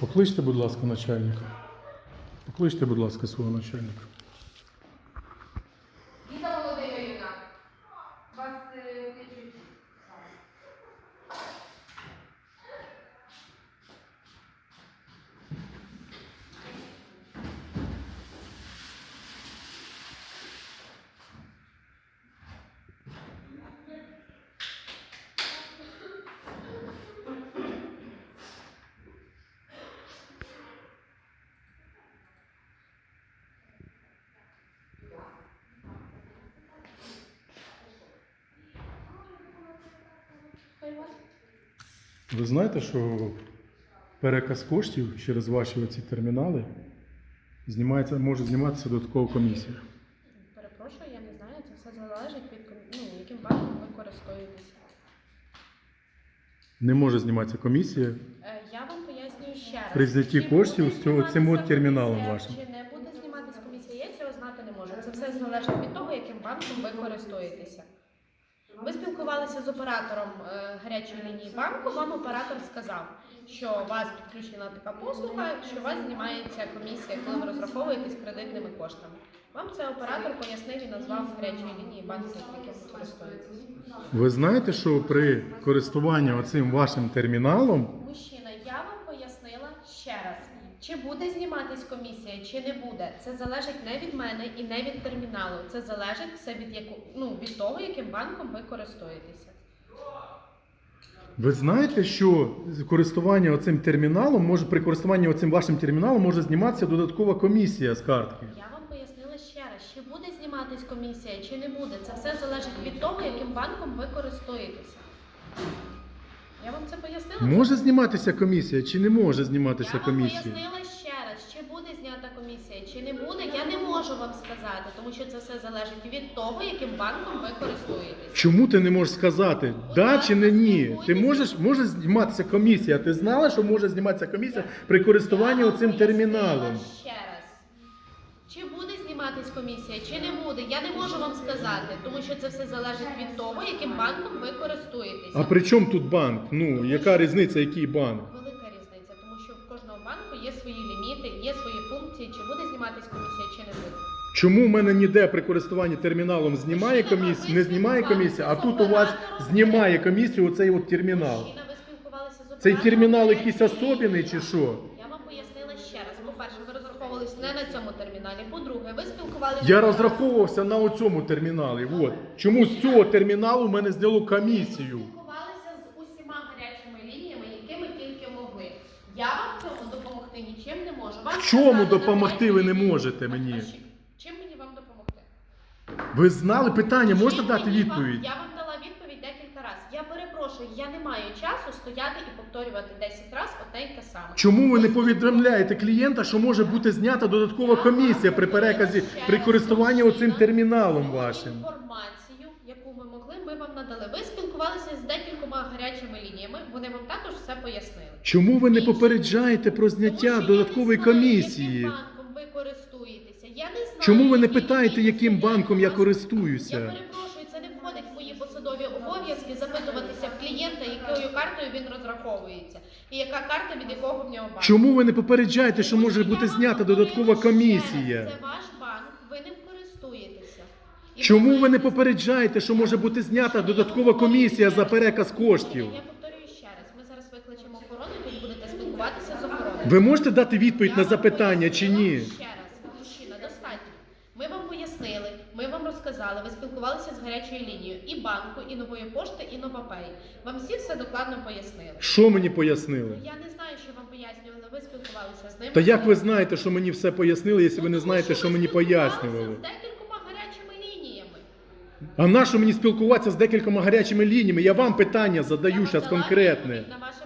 Покличте, будь ласка, начальника. Покличте, будь ласка, свого начальника. Ліза Володимирівна, вас е, кличуть. Ви знаєте, що переказ коштів через ваші оці термінали знімається, може зніматися додаткова комісія. Перепрошую, я не знаю, це все залежить від ну, яким банком ви користуєтеся. Не може зніматися комісія. Е, Я вам пояснюю ще раз. При взятті Чи коштів буде з цього- цим зніматися от терміналом комісія, вашим. Чи не буде зніматися комісія, я цього знати не можу. Це все залежить від того, яким банком ви користуєтеся. Ви спілкувалися з оператором е, гарячої лінії банку. Вам оператор сказав, що у вас підключена така послуга, що у вас знімається комісія, коли ви розраховуєтесь кредитними коштами. Вам це оператор пояснив і назвав гарячої лінії банку, яким ви користуєтесь. Ви знаєте, що при користуванні оцим вашим терміналом Мужчина, я вам пояснила ще раз. Чи буде зніматись комісія, чи не буде, це залежить не від мене і не від терміналу. Це залежить все від яку ну від того, яким банком ви користуєтеся. ви знаєте, що користування оцим терміналом може при користуванні оцим вашим терміналом може зніматися додаткова комісія з картки. Я вам пояснила ще раз, чи буде зніматись комісія, чи не буде. Це все залежить від того, яким банком ви користуєтеся. Я вам це пояснила? Може зніматися комісія чи не може зніматися Я вам комісія? пояснила ще раз, чи буде знята комісія, чи не буде, я не можу вам сказати, тому що це все залежить від того, яким банком ви користуєтесь. Чому ти не можеш сказати да чи не ні? Ти можеш може зніматися комісія. Ти знала, що може зніматися комісія при користуванні Я оцим пояснила терміналом? Ще раз. Чи буде зніматись комісія, чи не буде, я не можу вам сказати, тому що це все залежить від того, яким банком ви користуєтеся. А при чому тут банк? Ну яка різниця, який банк? Є свої ліміти, є свої функції, чи буде зніматись комісія, чи не буде. Чому в мене ніде при користуванні терміналом знімає комісію, не знімає комісія, а тут у вас знімає комісію оцей от термінал. Мужчина, ви спілкувалися з Цей оператором термінал якийсь особливий чи що? Я вам пояснила ще раз. По-перше, ви розраховувалися не на цьому терміналі. По-друге, ви спілкувалися. Я розраховувався на оцьому терміналі. От. Чому з цього терміналу в мене зняло комісію? спілкувалися з усіма гарячими лініями, якими тільки могли. Я вам в цьому допомогти нічим не можу. Вам В чому допомогти ви не можете мені? Чим мені вам допомогти? Ви знали питання, можна Чим дати мені вам- відповідь? Я вам дала відповідь декілька разів. Я перепрошую, я не маю часу стояти і повторювати 10 разів одне й те саме. Чому ви не повідомляєте клієнта, що може бути знята додаткова комісія при переказі при користуванні оцим терміналом вашим? Інформацію, яку ми могли, ми вам надали. Ви спілкувалися гарячими лініями. Вони вам також все пояснили. Чому ви не попереджаєте про Тому зняття що додаткової я не знаю, комісії? Яким банком ви користуєтеся? Я не знаю. Чому ви не питаєте, яким банком я. Я користуюся? перепрошую, це не входить в мої посадові обов'язки запитуватися в клієнта, якою картою він розраховується, і яка карта від якого в нього банк. Чому ви не попереджаєте, що може бути знята додаткова комісія? Це ваш банк, ви ним користуєтеся. І Чому ви не попереджаєте, що може бути знята додаткова комісія за переказ коштів? Я повторюю ще раз. Ми зараз викличемо охорону, ви будете спілкуватися з охороною. Ви можете дати відповідь на запитання чи ні? Ще раз, мужчина, достатньо. Ми вам пояснили, ми вам розказали, ви спілкувалися з гарячою лінією і банку, і нової пошти, і Новопей. Вам всі все докладно пояснили. Що мені пояснили? Я не знаю, що вам пояснювали, ви спілкувалися з ними. Та як ви знаєте, що мені все пояснили, якщо ви не Ну, знаєте, що мені пояснювали? З декількома гарячими лініями. А на мені спілкуватися з декількома гарячими лініями? Я вам питання задаю зараз конкретне. На ваше